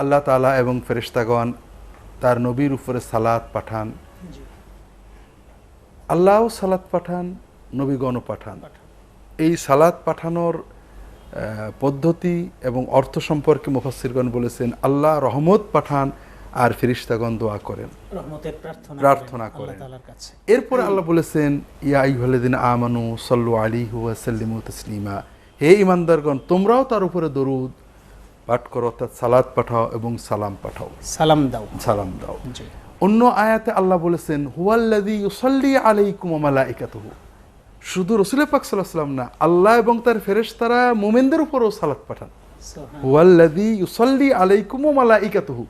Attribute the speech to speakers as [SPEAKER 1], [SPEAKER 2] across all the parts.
[SPEAKER 1] আল্লাহ তাআলা এবং ফেরেশতাগণ তার নবীর উপরে সালাত পাঠান।
[SPEAKER 2] জি।
[SPEAKER 1] আল্লাহও সালাত পাঠান নবীগণও পাঠান। এই সালাত পাঠানোর পদ্ধতি এবং অর্থ সম্পর্কে মুফাসসিরগণ বলেছেন আল্লাহ রহমত পাঠান আর ফিরিস্তাগণ দোয়া করেন।
[SPEAKER 2] প্রার্থনা
[SPEAKER 1] করেন। এরপরে আল্লাহ বলেছেন ইয়া আইহাল্লাদিন আমানু সাল্লু আলী হুয়া সাল্লিমু তসলিমা হে ইমানদারগণ তোমরাও তার উপরে দরুদ পাঠ করো অর্থাৎ সালাত পাঠাও এবং সালাম পাঠাও।
[SPEAKER 2] সালাম দাও।
[SPEAKER 1] সালাম দাও। অন্য আয়াতে আল্লাহ বলেছেন হুয়াল্লাদি ইউসাল্লি আলাইকুম মালাইকাতুহু শুধু রসুল পাক সাল্লাল্লাহু না আল্লাহ এবং তার ফেরেশতারা মুমিনদের উপরও সালাত পাঠান। হুয়াল্লাদি ইউসাল্লি আলাইকুম মালাইকাতুহু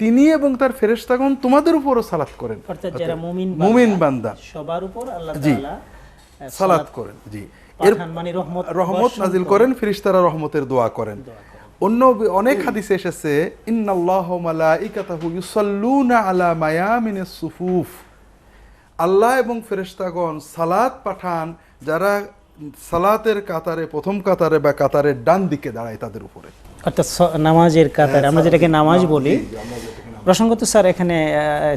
[SPEAKER 1] তিনি এবং তার ফেরেশতাগণ তোমাদের উপরও সালাত করেন।
[SPEAKER 2] অর্থাৎ যারা মুমিন
[SPEAKER 1] মুমিন বান্দা।
[SPEAKER 2] সবার উপর আল্লাহ
[SPEAKER 1] জি।
[SPEAKER 2] তাআলা
[SPEAKER 1] সালাত করেন জি। এর
[SPEAKER 2] মানে রহমত
[SPEAKER 1] রহমত নাজিল করেন ফেরেশতারা রহমতের দোয়া করেন। অন্য অনেক হাদিসে এসেছে ইন্নাল্লাহ মালাইকাতাহু ইউসাল্লুনা আলা মায়ামিনিস সুফুফ। আল্লাহ এবং ফেরেশতাগণ সালাত পাঠান যারা সালাতের কাতারে প্রথম কাতারে বা কাতারের ডান দিকে দাঁড়ায় তাদের উপরে।
[SPEAKER 2] অর্থাৎ নামাজের কাতার আমরা যেটাকে নামাজ বলি প্রসঙ্গত স্যার এখানে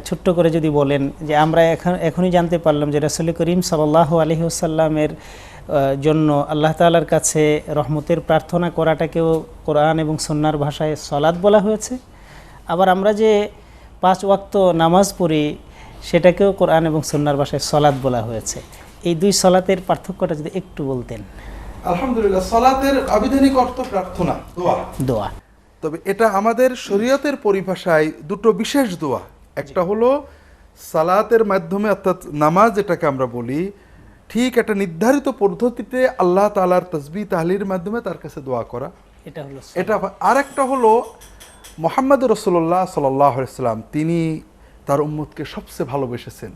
[SPEAKER 2] ছোট্ট করে যদি বলেন যে আমরা এখন এখনই জানতে পারলাম যে রাসূল করিম সাল্লাহ আলহি আসাল্লামের জন্য আল্লাহ তাআলার কাছে রহমতের প্রার্থনা করাটাকেও কোরআন এবং সন্ন্যার ভাষায় সলাদ বলা হয়েছে। আবার আমরা যে পাঁচ ওয়াক্ত নামাজ পড়ি সেটাকেও কোরআন এবং সন্ন্যার ভাষায় সলাদ বলা হয়েছে। এই দুই সলাতের পার্থক্যটা যদি একটু বলতেন।
[SPEAKER 1] আলহামদুলিল্লাহ সালাতের আবিধানিক অর্থ প্রার্থনা দোয়া।
[SPEAKER 2] দোয়া।
[SPEAKER 1] তবে এটা আমাদের শরীয়তের পরিভাষায় দুটো বিশেষ দোয়া। একটা হলো সালাতের মাধ্যমে অর্থাৎ নামাজ এটাকে আমরা বলি ঠিক একটা নির্ধারিত পদ্ধতিতে আল্লাহ তালার তসবি তাহলির মাধ্যমে তার কাছে দোয়া করা।
[SPEAKER 2] এটা হলো
[SPEAKER 1] এটা আর একটা হলো মোহাম্মদ রসুল্লাহ সাল্লাম তিনি তার উম্মতকে সবচেয়ে ভালোবেসেছেন।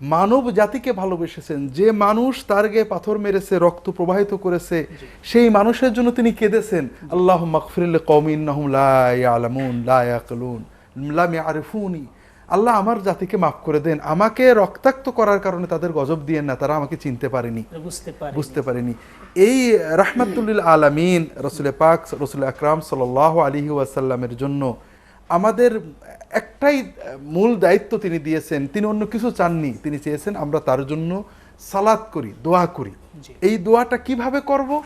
[SPEAKER 1] মানব জাতিকে ভালোবেসেছেন। যে মানুষ তার গায়ে পাথর মেরেছে রক্ত প্রবাহিত করেছে সেই মানুষের জন্য তিনি কেঁদেছেন। আল্লাহ মকফিরুল কৌমিন নাহুম লালামুন লায়াকলুন লাম আরিফুনি আল্লাহ আমার জাতিকে মাফ করে দেন। আমাকে রক্তাক্ত করার কারণে তাদের গজব দিয়েন না তারা আমাকে চিনতে পারেনি।
[SPEAKER 2] বুঝতে পারি
[SPEAKER 1] বুঝতে পারিনি। এই রাহমাতুল্লিল আলামিন রসুল পাক রসুল আকরাম সাল আলী ওয়াসাল্লামের জন্য আমাদের একটাই মূল দায়িত্ব তিনি দিয়েছেন। তিনি অন্য কিছু চাননি। তিনি চেয়েছেন আমরা তার জন্য সালাদ করি দোয়া করি। এই দোয়াটা কীভাবে করব?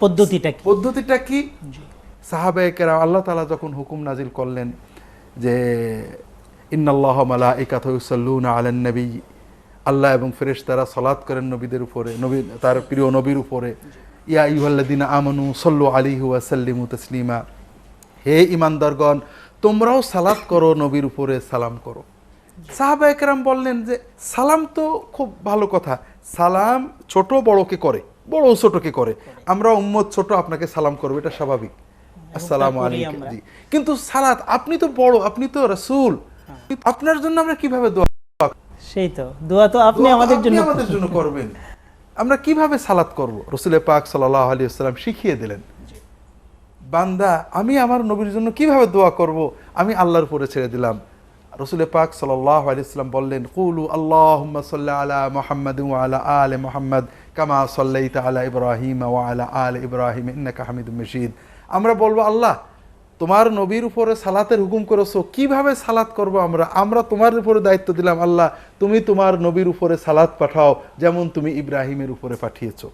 [SPEAKER 2] পদ্ধতিটা
[SPEAKER 1] পদ্ধতিটা কি?
[SPEAKER 2] জি।
[SPEAKER 1] সাহাবাহিকেরা আল্লাহ তালা যখন হুকুম নাজিল করলেন যে ইন্নাল্লাহ মালা ইকাত সাল্লুন আলেন নবী। আল্লাহ এবং ফেরেশ তারা সলাৎ করেন নবীদের উপরে নবী তার প্রিয় নবীর উপরে। ইয়া ইউল্লাদিন আমানু সল্লু আলী ওয়াসাল্লিমু তসলিমা। হে ইমানদারগণ তোমরাও সালাত করো নবীর উপরে সালাম করো। সাহাবা একরাম বললেন যে সালাম তো খুব ভালো কথা। সালাম ছোট বড়কে করে বড় ছোটকে করে। আমরা উম্মত ছোট আপনাকে সালাম করব এটা স্বাভাবিক। আসসালামু আলাইকুম। জি। কিন্তু সালাত আপনি তো বড় আপনি তো রাসূল। আপনার জন্য আমরা কীভাবে দোয়া
[SPEAKER 2] সেই তো দোয়া তো আপনি আমাদের জন্য
[SPEAKER 1] আমাদের জন্য করবেন। আমরা কীভাবে সালাত করব? রসুল পাক সাল্লাল্লাহু আলাইহি ওয়াসাল্লাম শিখিয়ে দিলেন। বান্দা আমি আমার নবীর জন্য কীভাবে দোয়া করব? আমি আল্লাহর উপরে ছেড়ে দিলাম। রসুল পাক সাল্লাল্লাহু আলাইহি ওয়াসাল্লাম বললেন কুলু আল্লাহ সাল্লি আলা মুহাম্মাদ আলা আলি মুহাম্মাদ কামা সাল্লাইতা আলা ইব্রাহিম ওয়া আলা আলি ইব্রাহিম ইন্নাকা হামিদুম মাজিদ আমরা বলব আল্লাহ তোমার নবীর উপরে সালাতের হুকুম করেছ, কীভাবে সালাত করব আমরা? আমরা তোমার উপরে দায়িত্ব দিলাম, আল্লাহ, তুমি তোমার নবীর উপরে সালাত পাঠাও, যেমন তুমি ইব্রাহিমের উপরে পাঠিয়েছো।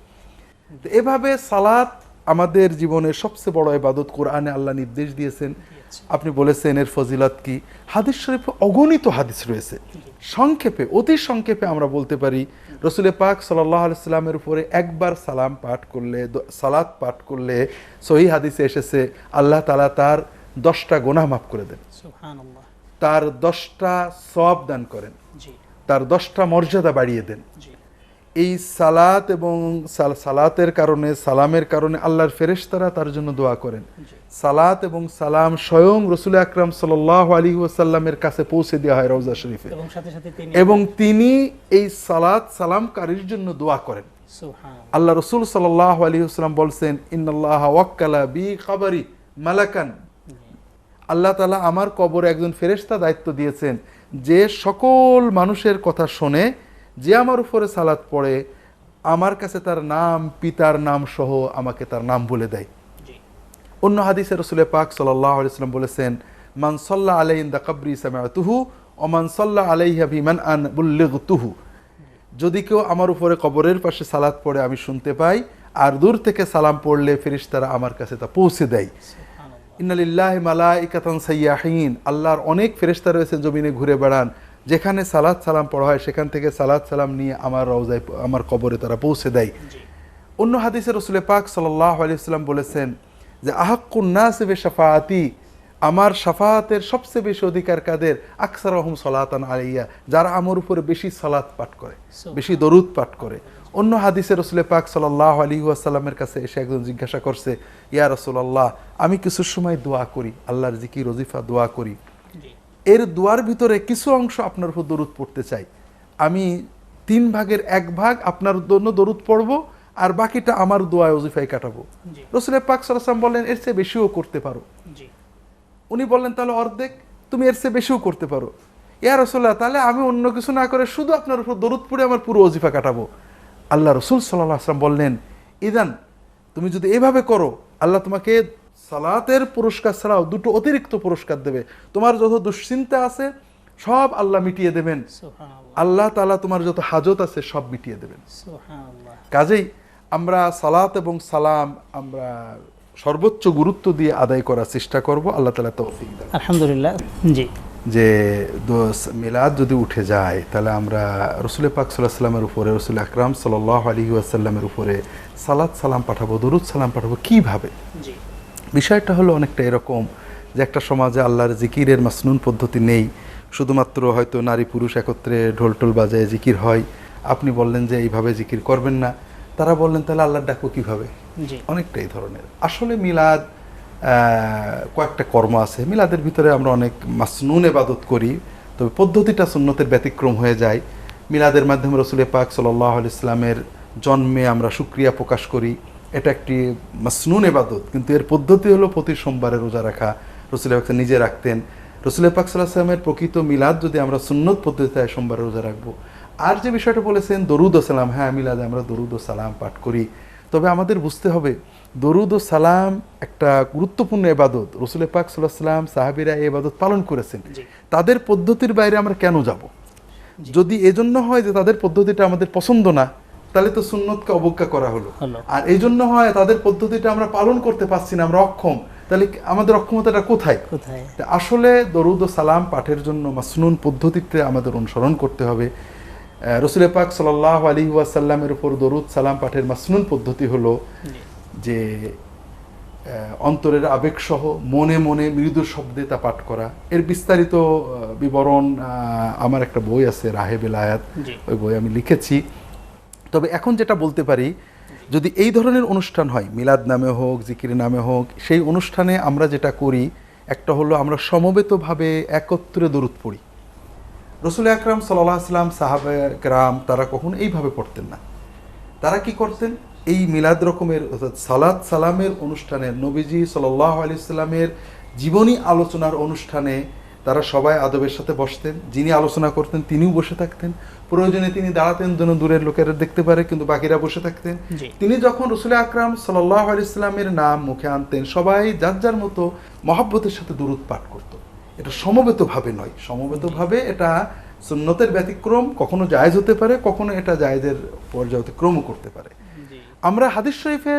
[SPEAKER 1] এভাবে সালাত আমাদের জীবনের সবচেয়ে বড় ইবাদত, কোরআনে আল্লাহ নির্দেশ দিয়েছেন। আপনি বলেছেন, এর ফজিলত কি? হাদিস শরীফে অগণিত হাদিস রয়েছে। সংক্ষেপে, অতি সংক্ষেপে আমরা বলতে পারি রসুলের পাক সাল্লাহ আলাইস্লামের উপরে একবার সালাম পাঠ করলে সালাত পাঠ করলে সহি হাদিসে এসেছে আল্লাহ তালা তার দশটা গোনা মাফ করে দেন। তার দশটা সব দান করেন। তার দশটা মর্যাদা বাড়িয়ে দেন। এই সালাত এবং সালাতের কারণে সালামের কারণে আল্লাহর ফেরেশতারা তার জন্য দোয়া করেন। সালাত এবং সালাম স্বয়ং রসুল আকরাম সাল আলী ওয়াসাল্লামের কাছে পৌঁছে দেওয়া হয় রওজা শরীফে।
[SPEAKER 2] এবং তিনি
[SPEAKER 1] এই সালাত সালামকারীর জন্য দোয়া করেন। আল্লাহ রসুল সাল্লাহ আলী আসসালাম বলছেন ইন্নাল্লাহ ওয়াক্কালা বি খাবারি মালাকান। আল্লাহ তালা আমার কবরে একজন ফেরেশতা দায়িত্ব দিয়েছেন যে সকল মানুষের কথা শোনে যে আমার উপরে সালাত পড়ে আমার কাছে তার নাম পিতার নাম সহ আমাকে তার নাম বলে দেয়। অন্য হাদিসে রসুল পাক আলাইসাল্লাম বলেছেন মান সাল্লাহ আলাইন দা কাবরি সামাতুহু ও মান সাল্লাহ আলাইহা বিমান আন তুহু যদি কেউ আমার উপরে কবরের পাশে সালাত পড়ে আমি শুনতে পাই আর দূর থেকে সালাম পড়লে ফেরেশতারা আমার কাছে তা পৌঁছে দেয়। ইন্নালিল্লাহ মালাইকাতান সাইয়াহিন আল্লাহর অনেক ফেরেশতা রয়েছে জমিনে ঘুরে বেড়ান। যেখানে সালাত সালাম পড়া হয় সেখান থেকে সালাত সালাম নিয়ে আমার রওজায় আমার কবরে তারা পৌঁছে দেয়। অন্য হাদিসে রসুলে পাক সাল্লাহ আলিয়াল্লাম বলেছেন যে আহাক্কুন্নাসে সাফায়াতি আমার সাফায়াতের সবচেয়ে বেশি অধিকার কাদের? আকসার রহম সলাতান আলাইয়া যারা আমার উপরে বেশি সালাত পাঠ করে বেশি দরুদ পাঠ করে। অন্য হাদিসে রসুলে পাক সাল্লাহ আলী আসাল্লামের কাছে এসে একজন জিজ্ঞাসা করছে ইয়া রসুল্লাহ আমি কিছু সময় দোয়া করি আল্লাহর জিকি রজিফা দোয়া করি। এর দুয়ার ভিতরে কিছু অংশ আপনার উপর দরুদ পড়তে চাই। আমি তিন ভাগের এক ভাগ আপনার জন্য দরুদ পড়ব আর বাকিটা আমার দোয়ায় ওজিফাই কাটাবো।
[SPEAKER 2] জি।
[SPEAKER 1] রসুলের পাক সালাম বললেন এর চেয়ে বেশিও করতে পারো। উনি বললেন তাহলে অর্ধেক তুমি এর চেয়ে বেশিও করতে পারো। ইয়া রসুল্লাহ তাহলে আমি অন্য কিছু না করে শুধু আপনার উপর দরুদ পড়ে আমার পুরো ওজিফা কাটাবো। আল্লাহ রসুল সাল্লাহ আসলাম বললেন ইদান তুমি যদি এভাবে করো আল্লাহ তোমাকে সালাতের পুরস্কার ছাড়াও দুটো অতিরিক্ত পুরস্কার দেবে। তোমার যত দুশ্চিন্তা আছে সব আল্লাহ মিটিয়ে দেবেন। আল্লাহ তালা তোমার যত হাজত আছে সব মিটিয়ে দেবেন। কাজেই আমরা সালাত এবং সালাম আমরা সর্বোচ্চ গুরুত্ব দিয়ে আদায় করার চেষ্টা করব। আল্লাহ তালা তৌফিক দেন।
[SPEAKER 2] আলহামদুলিল্লাহ জি।
[SPEAKER 1] যে মিলাদ যদি উঠে যায় তাহলে আমরা রসুল পাক সাল্লাহ সাল্লামের উপরে রসুল আকরাম সাল্লাহ আলী আসাল্লামের উপরে সালাত সালাম পাঠাবো দরুদ সালাম পাঠাবো কীভাবে?
[SPEAKER 2] জি।
[SPEAKER 1] বিষয়টা হলো অনেকটা এরকম যে একটা সমাজে আল্লাহর জিকিরের মাসনুন পদ্ধতি নেই। শুধুমাত্র হয়তো নারী পুরুষ একত্রে ঢোল টোল বাজায় জিকির হয়। আপনি বললেন যে এইভাবে জিকির করবেন না। তারা বললেন তাহলে আল্লাহর ডাকবো কীভাবে? অনেকটা এই ধরনের। আসলে মিলাদ কয়েকটা কর্ম আছে। মিলাদের ভিতরে আমরা অনেক মাসনুন এবাদত করি তবে পদ্ধতিটা সুন্নতের ব্যতিক্রম হয়ে যায়। মিলাদের মাধ্যমে রসুল পাক সাল্লাহ ইসলামের জন্মে আমরা সুক্রিয়া প্রকাশ করি। এটা একটি মাসনুন এবাদত কিন্তু এর পদ্ধতি হলো প্রতি সোমবারে রোজা রাখা। রসুল পাক নিজে রাখতেন। রসুল পাক সাল্লাহ সাল্লামের প্রকৃত মিলাদ যদি আমরা সুন্নত পদ্ধতিতে সোমবারে রোজা রাখব। আর যে বিষয়টা বলেছেন দরুদ ও সালাম হ্যাঁ মিলাদে আমরা দরুদ ও সালাম পাঠ করি। তবে আমাদের বুঝতে হবে দরুদ ও সালাম একটা গুরুত্বপূর্ণ এবাদত রসুল পাক সাল্লাহ সাল্লাম সাহাবিরা এই এবাদত পালন করেছেন। তাদের পদ্ধতির বাইরে আমরা কেন যাব? যদি এজন্য হয় যে তাদের পদ্ধতিটা আমাদের পছন্দ না তাহলে তো সুন্নতকে অবজ্ঞা করা হলো। আর এই জন্য হয় তাদের পদ্ধতিটা আমরা পালন করতে পারছি না আমরা অক্ষম। তাহলে আমাদের অক্ষমতাটা কোথায়?
[SPEAKER 2] কোথায়?
[SPEAKER 1] আসলে দরুদ ও সালাম পাঠের জন্য মাসনুন পদ্ধতিতে আমাদের অনুসরণ করতে হবে। রসুল পাক সাল্লাহ আলী ওয়াসাল্লামের উপর দরুদ সালাম পাঠের মাসনুন পদ্ধতি হলো যে অন্তরের আবেগসহ মনে মনে মৃদু শব্দে তা পাঠ করা। এর বিস্তারিত বিবরণ আমার একটা বই আছে রাহে বেলায়াত
[SPEAKER 2] জি।
[SPEAKER 1] ওই বই আমি লিখেছি। তবে এখন যেটা বলতে পারি, যদি এই ধরনের অনুষ্ঠান হয়, মিলাদ নামে হোক, জিকির নামে হোক, সেই অনুষ্ঠানে আমরা যেটা করি, একটা হলো আমরা সমবেতভাবে একত্রে দরুদ পড়ি। রসুল আকরাম সাল্লাহ আসলাম সাহাবে একরাম তারা কখনো এইভাবে পড়তেন না। তারা কি করতেন? এই মিলাদ রকমের, অর্থাৎ সালাদ সালামের অনুষ্ঠানে নবীজি সাল্লাহ আলি সাল্লামের জীবনী আলোচনার অনুষ্ঠানে তারা সবাই আদবের সাথে বসতেন। যিনি আলোচনা করতেন, তিনিও বসে থাকতেন। প্রয়োজনে তিনি দাঁড়াতেন যেন দূরের লোকেরা দেখতে পারে কিন্তু বাকিরা বসে থাকতেন। তিনি যখন রসুল আকরাম সাল্লাহ আলি ইসলামের নাম মুখে আনতেন সবাই যার যার মতো মহাব্বতের সাথে দূরত পাঠ করত। এটা সমবেতভাবে নয়। সমবেতভাবে এটা সুন্নতের ব্যতিক্রম কখনো জায়েজ হতে পারে কখনো এটা জায়েজের পর্যায়ে অতিক্রমও করতে পারে। আমরা হাদিস শরীফে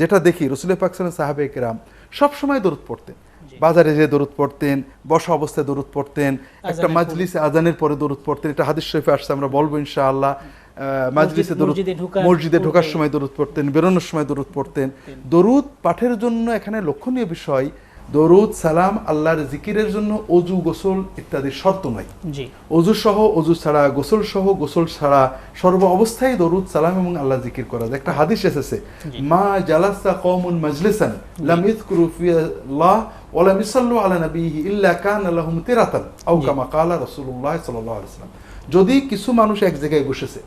[SPEAKER 1] যেটা দেখি রসুল পাক সাহাবে কেরাম সবসময় দরুদ পড়তেন। বাজারে যে দরুদ পড়তেন বসা অবস্থায় দরুদ পড়তেন একটা মাজলিসে আজানের পরে দরুদ পড়তেন এটা হাদিস শরীফে আসছে আমরা বলব ইনশাআল্লাহ। আহ, মাজলিসে দরুদ
[SPEAKER 2] মসজিদে ঢোকার
[SPEAKER 1] মসজিদে ঢোকার সময় দরুদ পড়তেন বেরোনোর সময় দরুদ পড়তেন। দরুদ পাঠের জন্য এখানে লক্ষণীয় বিষয় দরুদ সালাম আল্লাহর জিকিরের জন্য অজু গোসল ইত্যাদি শর্ত নয় অজু সহ অজু ছাড়া গোসল সহ গোসল ছাড়া সর্ব অবস্থায় দরুদ সালাম এবং আল্লাহ জিকির করা যায়। একটা হাদিস এসেছে মা জালাসা কওমুন মাজলিসান লাম ইয়াযকুরু ফিল্লাহ ওয়া লাম ইসাল্লু আলা নবিহি ইল্লা কানা লাহুম তিরাতান আও। কামা ক্বালা রাসূলুল্লাহ সাল্লাল্লাহু আলাইহি ওয়াসাল্লাম। যদি কিছু মানুষ এক জায়গায় বসেছে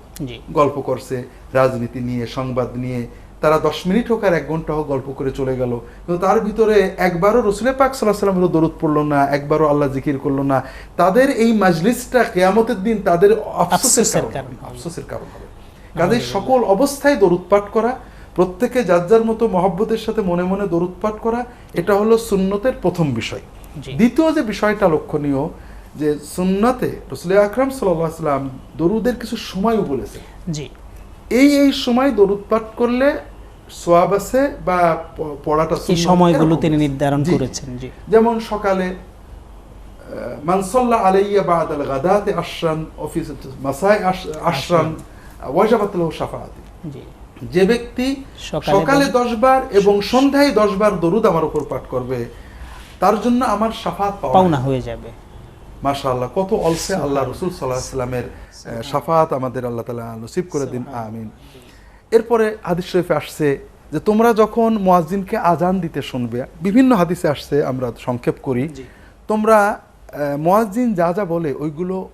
[SPEAKER 1] গল্প করছে রাজনীতি নিয়ে সংবাদ নিয়ে তারা দশ মিনিট হোক আর এক ঘণ্টা হোক গল্প করে চলে গেল। কিন্তু তার ভিতরে একবারও রসুলের পাক সাল্লাহ সাল্লাম হলো দরুদ পড়ল না একবারও আল্লাহ জিকির করল না। তাদের এই মাজলিসটা কেয়ামতের দিন তাদের আফসোসের
[SPEAKER 2] আফসোসের
[SPEAKER 1] কারণ হবে,
[SPEAKER 2] হবে।
[SPEAKER 1] আফসোসের কারণ হবে। কাজে সকল অবস্থায় দরুদ পাঠ করা প্রত্যেকে যার যার মতো মহব্বতের সাথে মনে মনে দরুদ পাঠ করা এটা হলো সুন্নতের প্রথম বিষয়। দ্বিতীয় যে বিষয়টা লক্ষণীয় যে সুন্নাতে রসুল আকরাম সাল্লাম দরুদের কিছু সময়ও বলেছে
[SPEAKER 2] জি।
[SPEAKER 1] এই এই সময় দরুদ পাঠ করলে সোয়াব আছে বা পড়াটা সুন্নত,
[SPEAKER 2] সময়গুলো তিনি নির্ধারণ করেছেন জি।
[SPEAKER 1] যেমন সকালে মানসল্লা আলাইয়া বাদ আল গাদাতে আশরান অফিস আশ- আশরান ওয়াজাবাত লাহু শাফাআতি।
[SPEAKER 2] জি।
[SPEAKER 1] যে ব্যক্তি
[SPEAKER 2] সকালে দশ-
[SPEAKER 1] বার এবং সন্ধ্যায় দশ বার দরুদ আমার উপর পাঠ করবে তার জন্য আমার সাফাত পাওয়া
[SPEAKER 2] পাওনা হয়ে যাবে।
[SPEAKER 1] মাশাআল্লাহ কত অলসে আল্লাহ রসুল সাল্লাহ সাল্লামের সাফাত আমাদের আল্লাহ তালা নসিব করে দিন আমিন। এরপরে হাদিস শরীফে আসছে যে তোমরা যখন মুয়াজ্জিনকে আজান দিতে শুনবে বিভিন্ন হাদিসে আসছে আমরা সংক্ষেপ করি। তোমরা আহ, মুয়াজ্জিন যা যা বলে ওইগুলো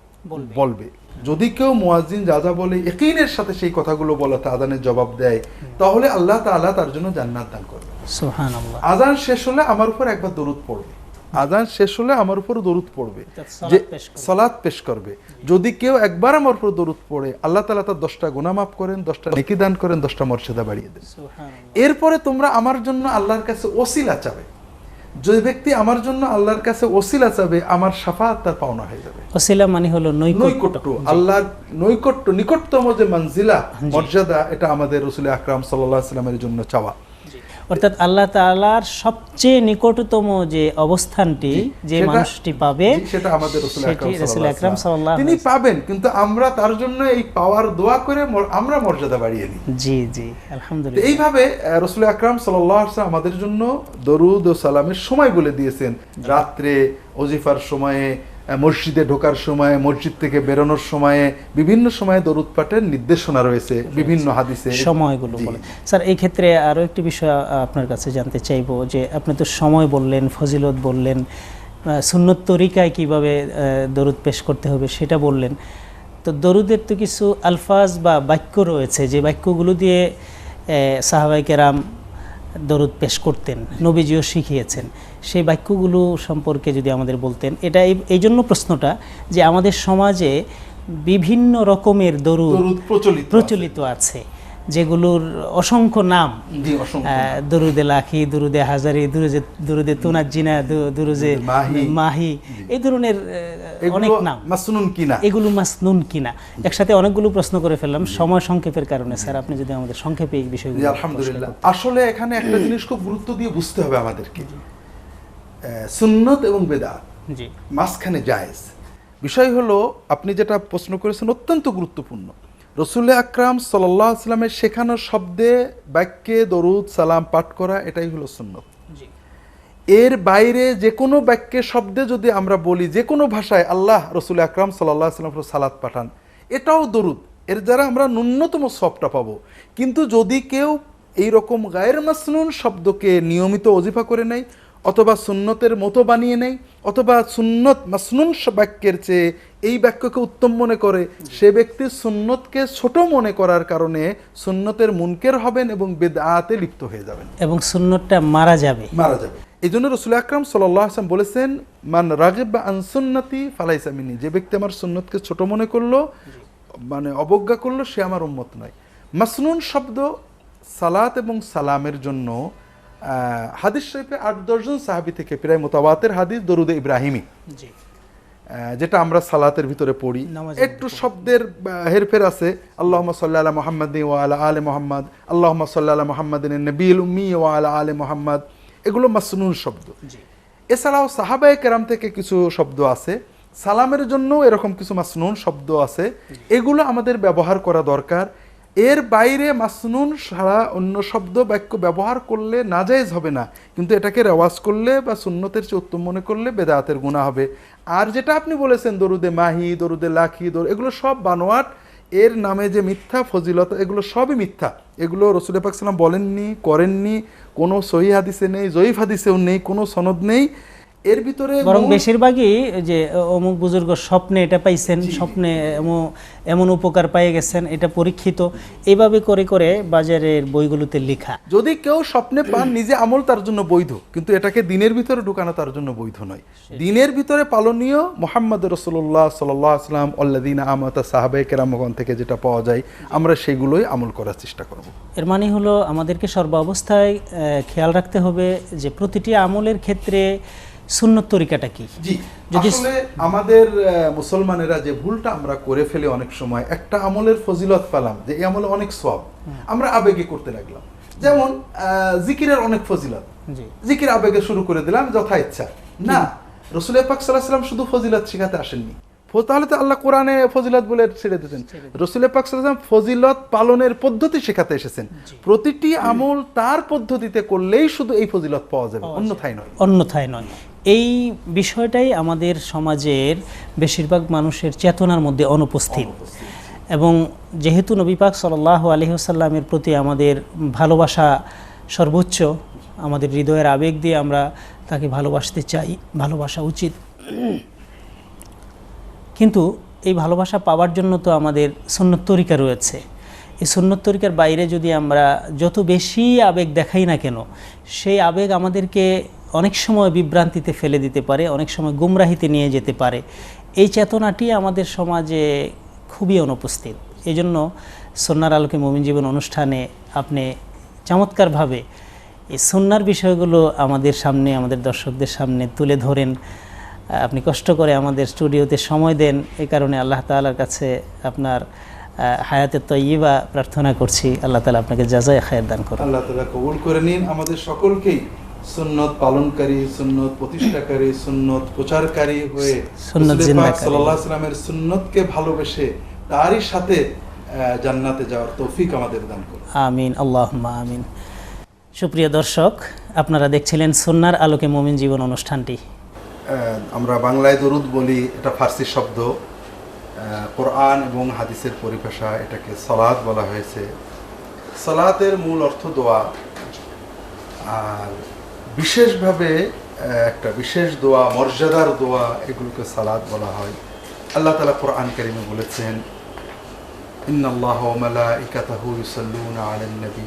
[SPEAKER 2] বলবে।
[SPEAKER 1] যদি কেউ মুয়াজ্জিন যা যা বলে একিনের সাথে সেই কথাগুলো বলাতে আজানের জবাব দেয় তাহলে আল্লাহ তাআলা তার জন্য জান্নাত দান করবে। আজান শেষ হলে আমার উপর একবার দরুদ পড়বে। আজান শেষ হলে আমার উপর দরুদ পড়বে। যে সালাত পেশ করবে। যদি কেউ একবার আমার উপর দরুদ পড়ে আল্লাহ তাআলা তার দশটা গুনাহ মাফ করেন দশটা নেকি দান করেন দশটা মর্যাদা বাড়িয়ে দেন। এরপরে তোমরা আমার জন্য আল্লাহর কাছে ওসিলা চাবে। যে ব্যক্তি আমার জন্য আল্লাহর কাছে ওসিলা চাবে আমার সাফাত তার পাওনা হয়ে যাবে।
[SPEAKER 2] ওসিলা মানে হলো নৈকট্য।
[SPEAKER 1] নৈকট্য। আল্লাহর নৈকট্য নিকটতম যে মঞ্জিলা মর্যাদা এটা আমাদের রসুল আকরাম সাল্লাহ সাল্লামের জন্য চাওয়া।
[SPEAKER 2] অর্থাৎ আল্লাহ তাআলার সবচেয়ে নিকটতম যে অবস্থানটি যে মানুষটি পাবে
[SPEAKER 1] সেটা আমাদের রসুল আকরাম ওয়াসাল্লাম। তিনি পাবেন কিন্তু আমরা তার জন্য এই পাওয়ার দোয়া করে আমরা মর্যাদা বাড়িয়ে নিই
[SPEAKER 2] জি জি আলহামদুলিল্লাহ।
[SPEAKER 1] এইভাবে রসুল আকরাম সাল্লাহ আমাদের জন্য দরুদ ও সালামের সময় বলে দিয়েছেন। রাত্রে অজিফার সময়ে মসজিদে ঢোকার সময় মসজিদ থেকে বেরোনোর সময়ে বিভিন্ন সময়ে দরুদ পাঠের নির্দেশনা রয়েছে বিভিন্ন হাদিসে।
[SPEAKER 2] সময়গুলো বলে। স্যার এই ক্ষেত্রে আরও একটি বিষয় আপনার কাছে জানতে চাইব যে আপনি তো সময় বললেন ফজিলত বললেন সুন্নত তরিকায় কীভাবে দরুদ পেশ করতে হবে সেটা বললেন। তো দরুদের তো কিছু আলফাজ বা বাক্য রয়েছে যে বাক্যগুলো দিয়ে সাহাবাই কেরাম দরুদ পেশ করতেন নবীজিও শিখিয়েছেন। সেই বাক্যগুলো সম্পর্কে যদি আমাদের বলতেন। এটা এই- জন্য প্রশ্নটা যে আমাদের সমাজে বিভিন্ন রকমের দরুদ
[SPEAKER 1] প্রচলিত আছে।
[SPEAKER 2] প্রচলিত আছে যেগুলোর অসংখ্য নাম। দরুদে লাখি দরুদে হাজারি দুরুদে দুরুদে তুনাজিনা দু- দুরুদে
[SPEAKER 1] মাহি।
[SPEAKER 2] এই ধরনের অনেক নাম।
[SPEAKER 1] মাসনুন কিনা?
[SPEAKER 2] এগুলো মাসনুন কিনা। একসাথে অনেকগুলো প্রশ্ন করে ফেললাম। সময় সংক্ষেপের কারণে স্যার আপনি যদি আমাদের সংক্ষেপে এই বিষয়গুলো
[SPEAKER 1] আলহামদুলিল্লাহ। আসলে এখানে একটা জিনিস খুব গুরুত্ব দিয়ে বুঝতে হবে আমাদেরকে। সুন্নত এবং বেদাত।
[SPEAKER 2] জি।
[SPEAKER 1] মাঝখানে জায়েজ। বিষয় হলো আপনি যেটা প্রশ্ন করেছেন অত্যন্ত গুরুত্বপূর্ণ। রসুল আকরাম সাল্লাহ আসলামের শেখানো শব্দে বাক্যে দরুদ সালাম পাঠ করা এটাই হলো সুন্নত। এর বাইরে যে কোনো বাক্যে শব্দে যদি আমরা বলি যে কোনো ভাষায় আল্লাহ রসুল আকরাম সাল্লাহ সাল্লাম সালাত পাঠান এটাও দরুদ। এর দ্বারা আমরা ন্যূনতম সবটা পাবো। কিন্তু যদি কেউ এই রকম গায়ের মাসনুন শব্দকে নিয়মিত অজিফা করে নেয় অথবা সুন্নতের মতো বানিয়ে নেয় অথবা সুন্নত মাসনুন বাক্যের চেয়ে এই বাক্যকে উত্তম মনে করে। সে ব্যক্তি সুন্নতকে ছোট মনে করার কারণে সুন্নতের মুনকের হবেন এবং বেদাতে লিপ্ত হয়ে যাবেন।
[SPEAKER 2] এবং সুন্নতটা মারা যাবে।
[SPEAKER 1] মারা যাবে। এই জন্য রসুল আকরাম সাল্লাম বলেছেন মান রাগেব বা আনসুন্নতি ফালাইসা মিনি যে ব্যক্তি আমার সুন্নতকে ছোট মনে করল মানে অবজ্ঞা করল সে আমার উম্মত নয়। মাসনুন শব্দ সালাত এবং সালামের জন্য হাদিস শরীফে আট দশজন সাহাবি থেকে প্রায় মোতাবাতের হাদিস দরুদে ইব্রাহিমী। যেটা আমরা সালাতের ভিতরে পড়ি। একটু শব্দের হেরফের আছে। আল্লাহ সাল্লাহ মোহাম্মদ ও আলা আলে মোহাম্মদ আল্লাহ সাল্লাহ মোহাম্মদ নবীল উম্মি ও আলা আলে মোহাম্মদ। এগুলো মাসনুন শব্দ। এছাড়াও সাহাবায়ে কেরাম থেকে কিছু শব্দ আছে। সালামের জন্য এরকম কিছু মাসনুন শব্দ আছে। এগুলো আমাদের ব্যবহার করা দরকার। এর বাইরে মাসনুন ছাড়া অন্য শব্দ বাক্য ব্যবহার করলে নাজায়েজ হবে না। কিন্তু এটাকে রেওয়াজ করলে বা সুন্নতের চেয়ে উত্তম মনে করলে বেদাতের গুণা হবে। আর যেটা আপনি বলেছেন, দরুদে মাহি, দরুদে লাখি, দর, এগুলো সব বানোয়াট। এর নামে যে মিথ্যা, ফজিলত, এগুলো সবই মিথ্যা। এগুলো রসুল পাক সাল্লাম বলেননি, করেননি। কোনো সহি হাদিসে নেই, জয়ীফ হাদিসেও নেই, কোনো সনদ নেই। এর ভিতরে
[SPEAKER 2] বরং বেশিরভাগই যে অমুক বুজুর্গ স্বপ্নে এটা পাইছেন স্বপ্নে এমন- উপকার পেয়ে গেছেন এটা পরীক্ষিত। এইভাবে করে করে বাজারের বইগুলোতে লেখা।
[SPEAKER 1] যদি কেউ স্বপ্নে পান নিজে আমল তার জন্য বৈধ। কিন্তু এটাকে দিনের ভিতরে ঢুকানো তার জন্য বৈধ নয়। দিনের ভিতরে পালনীয় মোহাম্মদ রসুল্লাহ সাল্লাম আল্লাদিন আমতা সাহাবে কেরামগণ থেকে যেটা পাওয়া যায় আমরা সেগুলোই আমল করার চেষ্টা করব।
[SPEAKER 2] এর মানে হলো আমাদেরকে সর্বাবস্থায় খেয়াল রাখতে হবে যে প্রতিটি আমলের ক্ষেত্রে সুন্নত তরিকাটা কি?
[SPEAKER 1] জি
[SPEAKER 2] যদি-
[SPEAKER 1] আসলে আমাদের মুসলমানেরা যে ভুলটা আমরা করে ফেলি অনেক সময় একটা আমলের ফজিলত পেলাম যে এই আমলে অনেক সব আমরা আবেগে করতে লাগলাম। যেমন জিকিরের অনেক ফজিলত। জিকির আবেগে শুরু করে দিলাম যথা ইচ্ছা। না রসুল পাক সাল্লাহ শুধু ফজিলত শেখাতে আসেননি। তাহলে তো আল্লাহ কোরআনে ফজিলত বলে ছেড়ে দিতেন রসুল পাক সাল্লাম ফজিলত পালনের পদ্ধতি শেখাতে এসেছেন। প্রতিটি আমল তার পদ্ধতিতে করলেই শুধু এই ফজিলত পাওয়া যাবে অন্যথায় নয়।
[SPEAKER 2] অন্যথায় নয়। এই বিষয়টাই আমাদের সমাজের বেশিরভাগ মানুষের চেতনার মধ্যে অনুপস্থিত। এবং যেহেতু নবী পাক সাল্লাহ আলহিহসাল্লামের প্রতি আমাদের ভালোবাসা সর্বোচ্চ, আমাদের হৃদয়ের আবেগ দিয়ে আমরা তাকে ভালোবাসতে চাই, ভালোবাসা উচিত। কিন্তু এই ভালোবাসা পাওয়ার জন্য তো আমাদের সুন্নত রয়েছে। এই সুন্নত বাইরে যদি আমরা যত বেশি আবেগ দেখাই না কেন, সেই আবেগ আমাদেরকে অনেক সময় বিভ্রান্তিতে ফেলে দিতে পারে অনেক সময় গুমরাহিতে নিয়ে যেতে পারে। এই চেতনাটি আমাদের সমাজে খুবই অনুপস্থিত। এই জন্য সন্ন্যার আলোকে মমিন জীবন অনুষ্ঠানে আপনি চমৎকারভাবে এই সন্ন্যার বিষয়গুলো আমাদের সামনে আমাদের দর্শকদের সামনে তুলে ধরেন। আপনি কষ্ট করে আমাদের স্টুডিওতে সময় দেন এ কারণে আল্লাহ তালার কাছে আপনার আহ, হায়াতের তৈবা প্রার্থনা করছি। আল্লাহ তাআলা আপনাকে যাজায় খায়ের দান করুন।
[SPEAKER 1] আল্লাহ তালা কবুল করে নিন। আমাদের সকলকেই সুন্নত পালনকারী সুন্নত প্রতিষ্ঠাকারী সুন্নত প্রচারকারী হয়ে সাল্লামের সুন্নতকে ভালোবেসে তারই সাথে জান্নাতে যাওয়ার তৌফিক আমাদের দান করুন।
[SPEAKER 2] আমিন আল্লাহ আমিন। সুপ্রিয় দর্শক আপনারা দেখছিলেন সুন্নার আলোকে মমিন জীবন অনুষ্ঠানটি।
[SPEAKER 1] আমরা বাংলায় দরুদ বলি এটা ফার্সি শব্দ। কোরআন এবং হাদিসের পরিভাষা এটাকে সলাদ বলা হয়েছে। সলাতের মূল অর্থ দোয়া। আর বিশেষভাবে একটা বিশেষ দোয়া, মর্যাদার দোয়া, এগুলোকে সালাদ বলা হয়। আল্লাহ তালা কোরআন কারিমে বলেছেন, ইন্নাল্লাহ মালা ইকাতাহু আলান নবী